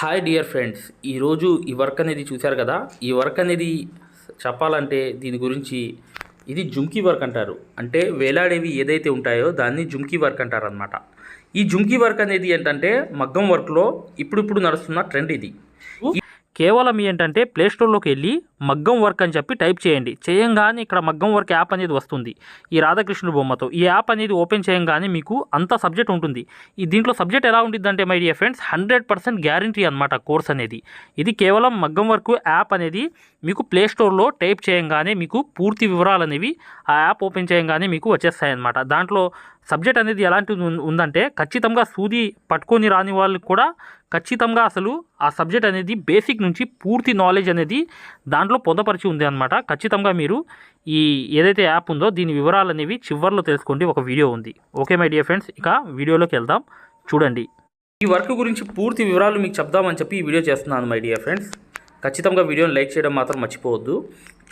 Hi dear friends ఈరోజు ఈ work అనేది చూశారు కదా? ఈ వర్క్ అనేది చెప్పాలంటే దీని గురించి ఇది జుమ్కీ వర్క్ అంటారు. అంటే వేలాడేవి ఏదైతే ఉంటాయో దాన్ని జుమ్కీ వర్క్ అంటారు అనమాట ఈ జుమ్కీ వర్క్ అనేది ఏంటంటే మగ్గం వర్క్లో ఇప్పుడిప్పుడు నడుస్తున్న ట్రెండ్ ఇది. కేవలం ఏంటంటే ప్లేస్టోర్లోకి వెళ్ళి మగ్గం వర్క్ అని చెప్పి టైప్ చేయండి. చేయంగానే ఇక్కడ మగ్గం వర్క్ యాప్ అనేది వస్తుంది. ఈ రాధాకృష్ణుడు బొమ్మతో. ఈ యాప్ అనేది ఓపెన్ చేయంగానే మీకు అంత సబ్జెక్ట్ ఉంటుంది. ఈ దీంట్లో సబ్జెక్ట్ ఎలా ఉంటుందంటే my dear friends hundred percent guarantee అనమాట కోర్స్ అనేది. ఇది కేవలం మగ్గం వర్క్ యాప్ అనేది మీకు ప్లే స్టోర్లో టైప్ చేయంగానే మీకు పూర్తి వివరాలు అనేవి ఆ యాప్ ఓపెన్ చేయంగానే మీకు వచ్చేస్తాయి అన్నమాట దాంట్లో సబ్జెక్ట్ అనేది ఎలాంటి ఉందంటే ఖచ్చితంగా సూది పట్టుకొని రాని వాళ్ళకి కూడా ఖచ్చితంగా అసలు ఆ సబ్జెక్ట్ అనేది బేసిక్ నుంచి పూర్తి నాలెడ్జ్ అనేది దాంట్లో పొందపరిచి ఉంది అనమాట ఖచ్చితంగా మీరు ఈ ఏదైతే యాప్ ఉందో దీని వివరాలు అనేవి చివర్లో తెలుసుకోండి. ఒక వీడియో ఉంది. Okay my dear friends. ఇక వీడియోలోకి వెళ్దాం. చూడండి. ఈ వర్క్ గురించి పూర్తి వివరాలు మీకు చెప్దామని చెప్పి ఈ వీడియో చేస్తున్నాను మై డియర్ ఫ్రెండ్స్. ఖచ్చితంగా వీడియోని లైక్ చేయడం మాత్రం మర్చిపోవద్దు.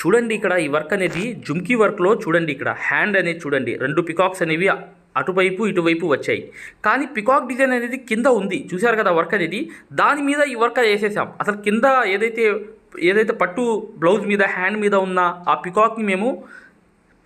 చూడండి ఇక్కడ ఈ వర్క్ అనేది జుమ్కీ వర్క్లో చూడండి ఇక్కడ. హ్యాండ్ అనేది చూడండి. రెండు పికాక్స్ అనేవి అటువైపు ఇటువైపు వచ్చాయి. కానీ పికాక్ డిజైన్ అనేది కింద ఉంది. చూశారు కదా వర్క్ అనేది? దాని మీద ఈ వర్క్ వేసేసాం. అసలు కింద ఏదైతే ఏదైతే పట్టు బ్లౌజ్ మీద హ్యాండ్ మీద ఉన్న ఆ పికాక్ని మేము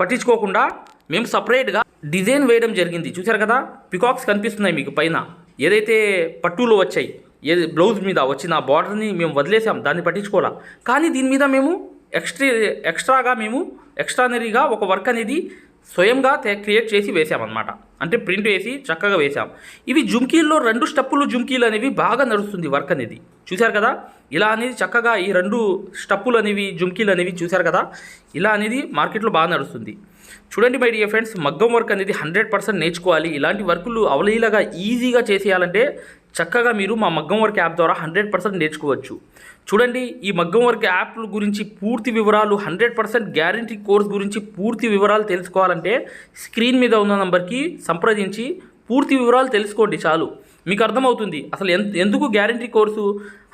పట్టించుకోకుండా మేము సపరేట్గా డిజైన్ వేయడం జరిగింది. చూశారు కదా? పికాక్స్ కనిపిస్తున్నాయి మీకు పైన. ఏదైతే పట్టులో వచ్చాయి ఏది బ్లౌజ్ మీద వచ్చిన బార్డర్ని మేము వదిలేసాం దాన్ని పట్టించుకోవాలా? కానీ దీని మీద మేము ఎక్స్ట్రీ ఎక్స్ట్రాగా మేము ఎక్స్ట్రానరీగా ఒక వర్క్ అనేది స్వయంగా తే- క్రియేట్ చేసి వేసామన్నమాట అంటే ప్రింట్ వేసి చక్కగా వేసాం ఇవి జుమ్కీల్లో రెండు స్టెప్పులు జుమ్కీలు అనేవి బాగా నడుస్తుంది వర్క్ అనేది. చూశారు కదా? ఇలా అనేది చక్కగా ఈ రెండు స్టెప్పులు అనేవి జుమ్కీలు అనేవి చూశారు కదా? ఇలా అనేది మార్కెట్లో బాగా నడుస్తుంది. చూడండి మై డియర్ ఫ్రెండ్స్ మగ్గం వర్క్ అనేది హండ్రెడ్ పర్సెంట్ నేర్చుకోవాలి. ఇలాంటి వర్కులు అవలీలగా ఈజీగా చేసేయాలంటే చక్కగా మీరు మా మగ్గం వర్క్ యాప్ ద్వారా హండ్రెడ్ పర్సెంట్ నేర్చుకోవచ్చు. చూడండి ఈ మగ్గం వర్క్ యాప్ గురించి పూర్తి వివరాలు హండ్రెడ్ పర్సెంట్ గ్యారంటీ కోర్స్ గురించి పూర్తి వివరాలు తెలుసుకోవాలంటే స్క్రీన్ మీద ఉన్న నంబర్కి సంప్రదించి పూర్తి వివరాలు తెలుసుకోండి చాలు. మీకు అర్థమవుతుంది అసలు ఎంత ఎందుకు గ్యారంటీ కోర్సు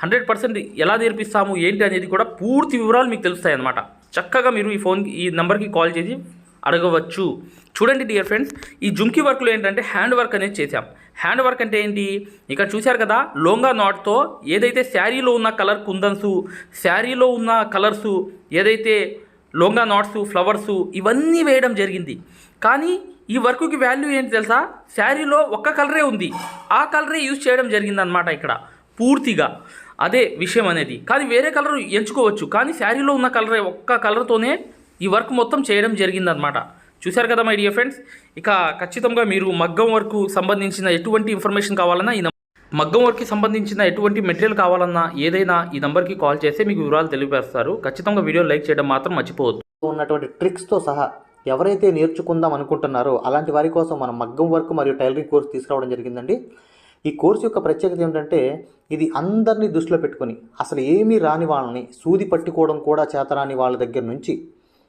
హండ్రెడ్ పర్సెంట్ ఎలా నేర్పిస్తాము ఏంటి అనేది కూడా పూర్తి వివరాలు మీకు తెలుస్తాయి అన్నమాట చక్కగా మీరు ఈ ఫోన్ ఈ నెంబర్కి కాల్ చేసి అడగవచ్చు. చూడండి డియర్ ఫ్రెండ్స్ ఈ జుంకి వర్క్లో ఏంటంటే హ్యాండ్ వర్క్ అనేది చేశాం. హ్యాండ్ వర్క్ అంటే ఏంటి? ఇక్కడ చూశారు కదా లోంగా నాట్తో ఏదైతే శారీలో ఉన్న కలర్ కుందన్సు శారీలో ఉన్న కలర్సు ఏదైతే లోంగా నాట్స్ ఫ్లవర్సు ఇవన్నీ వేయడం జరిగింది. కానీ ఈ వర్క్కి వాల్యూ ఏంటి తెలుసా? శారీలో ఒక్క కలరే ఉంది. ఆ కలరే యూజ్ చేయడం జరిగిందనమాట ఇక్కడ పూర్తిగా. అదే విషయం అనేది. కానీ వేరే కలర్ ఎంచుకోవచ్చు. కానీ శారీలో ఉన్న కలరే ఒక్క కలర్తోనే ఈ వర్క్ మొత్తం చేయడం జరిగిందనమాట చూశారు కదా మై డియర్ ఫ్రెండ్స్ ఇక ఖచ్చితంగా మీరు మగ్గం వర్క్ సంబంధించిన ఎటువంటి ఇన్ఫర్మేషన్ కావాలన్నా ఈ మగ్గం వర్క్కి సంబంధించిన ఎటువంటి మెటీరియల్ కావాలన్నా ఏదైనా ఈ నెంబర్కి కాల్ చేస్తే మీకు వివరాలు తెలియపేస్తారు ఖచ్చితంగా వీడియో లైక్ చేయడం మాత్రం మర్చిపోవద్దు. ఉన్నటువంటి ట్రిక్స్తో సహా ఎవరైతే నేర్చుకుందాం అనుకుంటున్నారో అలాంటి వారి కోసం మనం మగ్గం వర్క్ మరియు టైలరింగ్ కోర్స్ తీసుకురావడం జరిగిందండి. ఈ కోర్సు యొక్క ప్రత్యేకత ఏంటంటే ఇది అందరినీ దృష్టిలో పెట్టుకొని అసలు ఏమీ రాని వాళ్ళని సూది పట్టుకోవడం కూడా చేతరాని వాళ్ళ దగ్గర నుంచి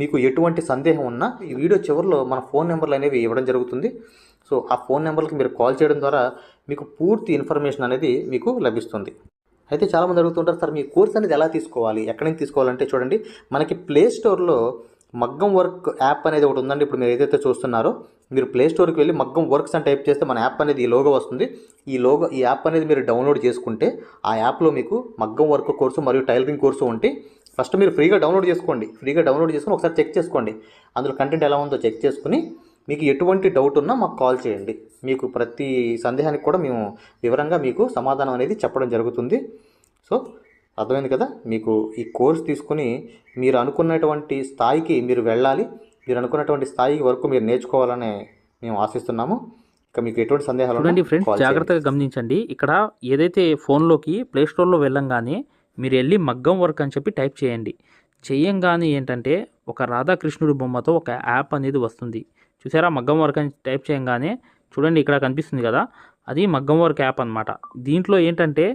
మీకు ఎటువంటి సందేహం ఉన్నా ఈ వీడియో చివరిలో మన ఫోన్ నెంబర్లు అనేవి ఇవ్వడం జరుగుతుంది. సో ఆ ఫోన్ నెంబర్కి మీరు కాల్ చేయడం ద్వారా మీకు పూర్తి ఇన్ఫర్మేషన్ అనేది మీకు లభిస్తుంది. అయితే చాలామంది అడుగుతుంటారు సార్ మీ కోర్స్ అనేది ఎలా తీసుకోవాలి? ఎక్కడి నుంచి తీసుకోవాలంటే చూడండి మనకి ప్లే స్టోర్లో మగ్గం వర్క్ యాప్ అనేది ఒకటి ఉందండి. ఇప్పుడు మీరు ఏదైతే చూస్తున్నారో మీరు ప్లే స్టోర్కి వెళ్ళి మగ్గం వర్క్స్ అని టైప్ చేస్తే మన యాప్ అనేది ఈ లోగో వస్తుంది. ఈ లోగో ఈ యాప్ అనేది మీరు డౌన్లోడ్ చేసుకుంటే ఆ యాప్లో మీకు మగ్గం వర్క్ కోర్సు మరియు టైలరింగ్ కోర్సు ఉంటే ఫస్ట్ మీరు ఫ్రీగా డౌన్లోడ్ చేసుకోండి. ఫ్రీగా డౌన్లోడ్ చేసుకుని ఒకసారి చెక్ చేసుకోండి. అందులో కంటెంట్ ఎలా ఉందో చెక్ చేసుకుని మీకు ఎటువంటి డౌట్ ఉన్నా మాకు కాల్ చేయండి. మీకు ప్రతి సందేహానికి కూడా మేము వివరంగా మీకు సమాధానం అనేది చెప్పడం జరుగుతుంది. సో అర్థమైంది కదా? మీకు ఈ కోర్స్ తీసుకుని మీరు అనుకున్నటువంటి స్థాయికి మీరు వెళ్ళాలి. మీరు అనుకున్నటువంటి స్థాయి వరకు మీరు నేర్చుకోవాలని మేము ఆశిస్తున్నాము. ఇక మీకు ఎటువంటి సందేహాలు చూడండి ఫ్రెండ్స్. జాగ్రత్తగా గమనించండి. ఇక్కడ ఏదైతే ఫోన్లోకి ప్లే స్టోర్లో వెళ్ళంగానే మీరు వెళ్ళి మగ్గం వర్క్ అని చెప్పి టైప్ చేయండి. చేయంగానే ఏంటంటే ఒక రాధాకృష్ణుడి బొమ్మతో ఒక యాప్ అనేది వస్తుంది. చూసారా? మగ్గం వర్క్ అని టైప్ చేయంగానే చూడండి ఇక్కడ కనిపిస్తుంది కదా? అది మగ్గం వర్క్ యాప్ అన్నమాట. దీంట్లో ఏంటంటే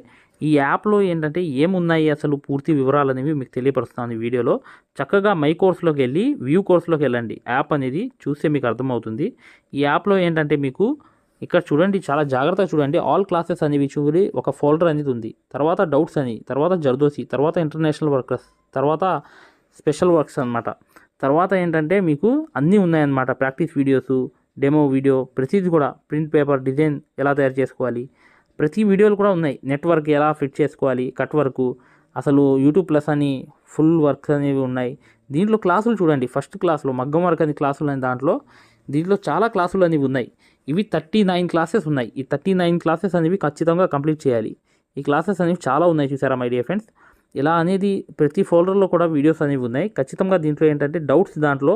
ఈ యాప్లో ఏంటంటే ఏమున్నాయి అసలు పూర్తి వివరాలు అనేవి మీకు తెలియపరుస్తాను ఈ వీడియోలో. చక్కగా మై కోర్సులోకి వెళ్ళి వ్యూ కోర్స్లోకి వెళ్ళండి యాప్ అనేది చూస్తే మీకు అర్థమవుతుంది. ఈ యాప్లో ఏంటంటే మీకు ఇక్కడ చూడండి చాలా జాగ్రత్తగా చూడండి. ఆల్ క్లాసెస్ అనేవి చూడి ఒక ఫోల్డర్ అనేది ఉంది. తర్వాత డౌట్స్ అని తర్వాత జర్దోసి తర్వాత ఇంటర్నేషనల్ వర్కర్స్ తర్వాత స్పెషల్ వర్క్స్ అన్నమాట. తర్వాత ఏంటంటే మీకు అన్నీ ఉన్నాయన్నమాట. ప్రాక్టీస్ వీడియోస్ డెమో వీడియో ప్రతిది కూడా ప్రింట్ పేపర్ డిజైన్ ఎలా తయారు చేసుకోవాలి. ప్రతి వీడియోలు కూడా ఉన్నాయి. నెట్వర్క్ ఎలా ఫిట్ చేసుకోవాలి కట్ వర్క్ అసలు యూట్యూబ్ ప్లస్ అని ఫుల్ వర్క్స్ అనేవి ఉన్నాయి. దీంట్లో క్లాసులు చూడండి. ఫస్ట్ క్లాస్లో మగ్గం వర్క్ అని క్లాసులు అనే దాంట్లో. దీంట్లో చాలా క్లాసులు అనేవి ఉన్నాయి. ఇవి థర్టీ నైన్ క్లాసెస్ ఉన్నాయి. ఈ థర్టీ నైన్ క్లాసెస్ అనేవి ఖచ్చితంగా కంప్లీట్ చేయాలి. ఈ క్లాసెస్ అనేవి చాలా ఉన్నాయి చూసారా మై డియర్ ఫ్రెండ్స్ ఇలా అనేది ప్రతి ఫోల్డర్లో కూడా వీడియోస్ అనేవి ఉన్నాయి. ఖచ్చితంగా దీంట్లో ఏంటంటే డౌట్స్ దాంట్లో